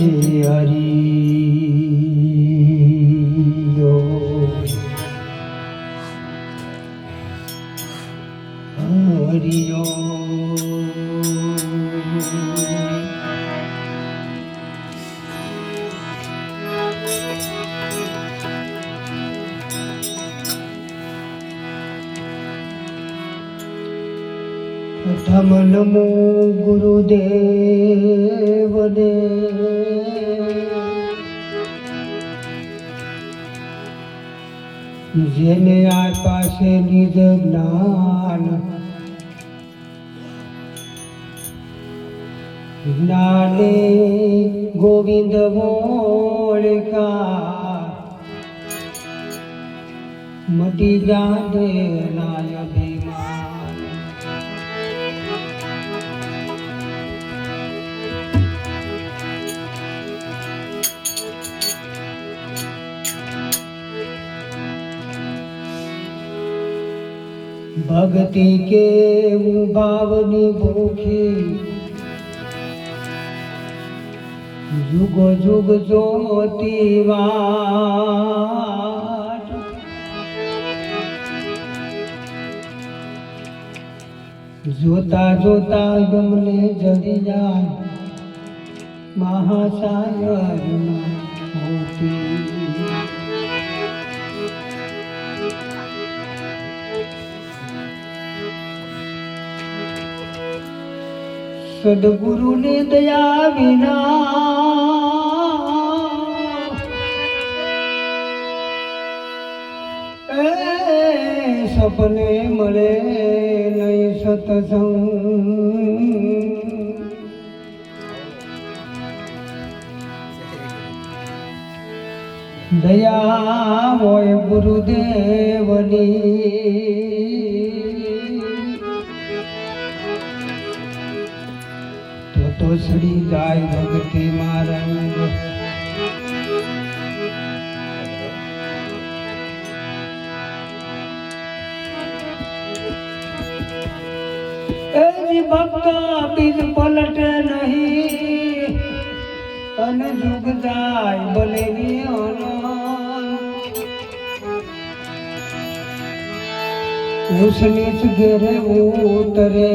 हरी જેને આ પાસે નિજ જ્ઞાન. જ્ઞાને ગોવિંદ મોળકા. મટી જાતે નાય ભક્તિ કેવું ભાવની ભૂખી. જુગો જુગ જોતી વાટ જોતા જોતા ગમને જડી જાય મહાસાગરમાં મોતી. સદગુરુની દયા વિના સપને મળે નહીં સતસંગ દયા હોય ગુરુદેવની સડી જાય ભક્તિ મારંગ. ભક્ત બીજ પલટે નહીં. અને જુગ જાય ભલે ઉસનીચ ઘેરે ઉતરે.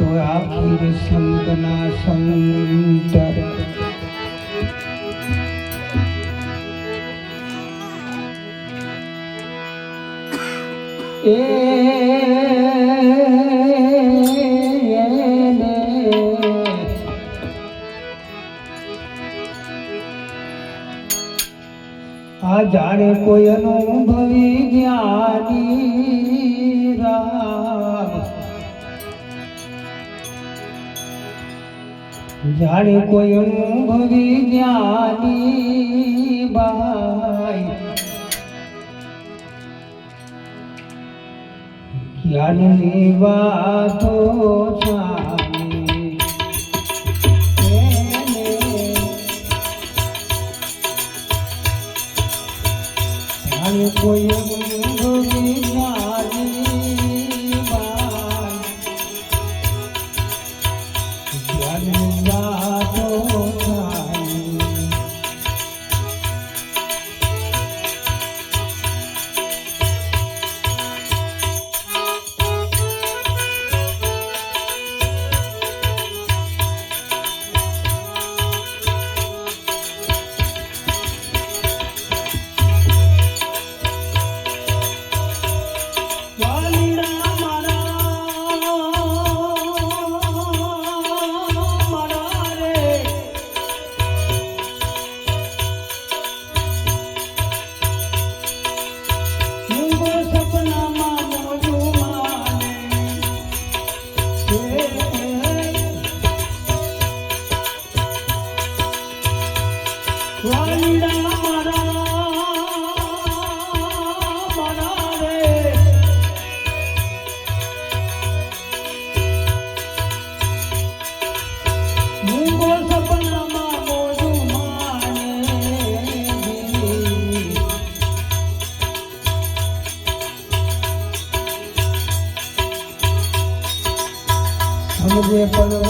તો આપુર સંતના સંતર આ જાણે કોઈ ભવી જ્ઞાની જાણે કોઈ અનુભવી જ્ઞાની બાઈ. જ્ઞાનની વાતો કોઈ અનુભવી જ્ઞાની করে বলো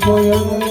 જાણે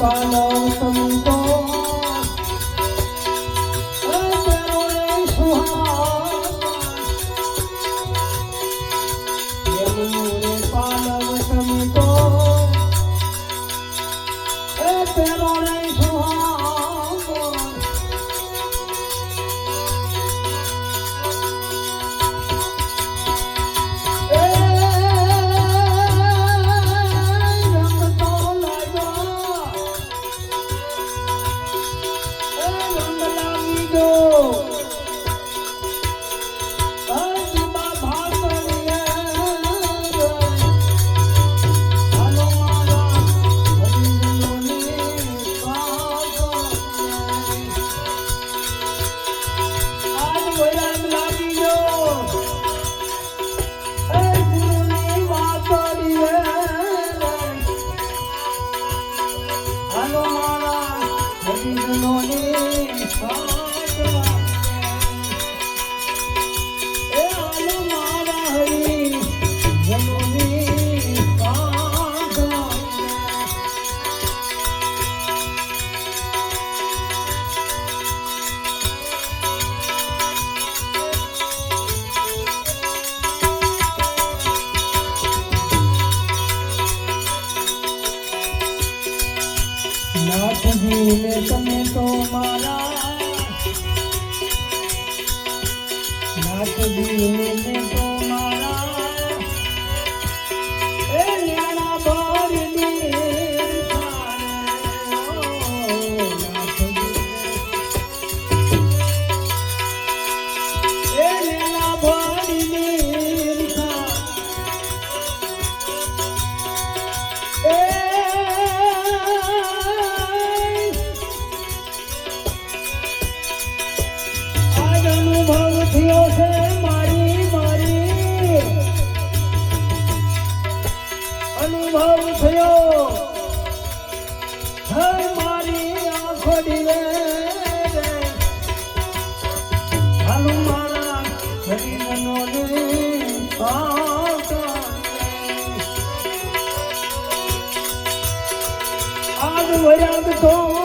far long from home. વરાગ તો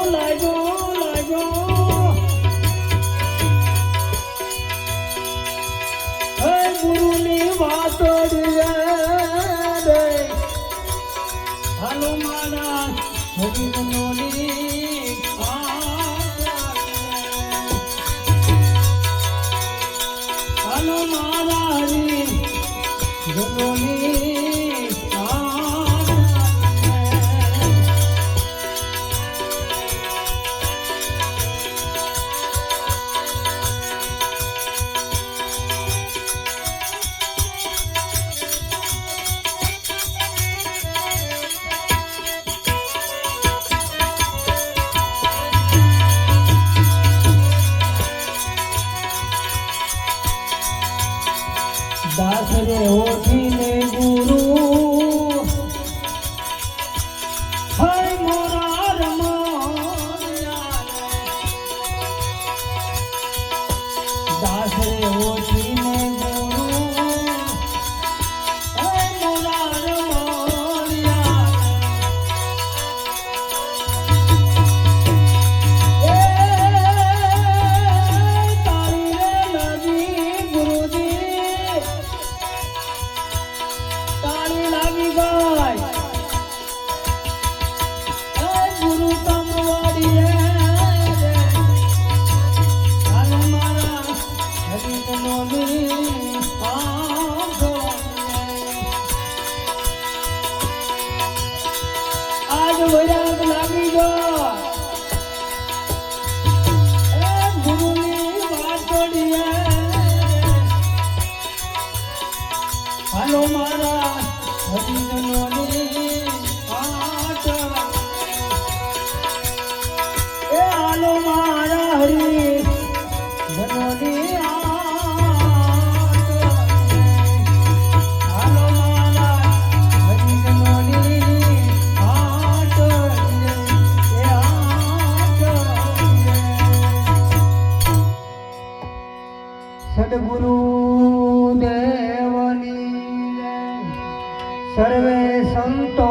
હાલો મારા.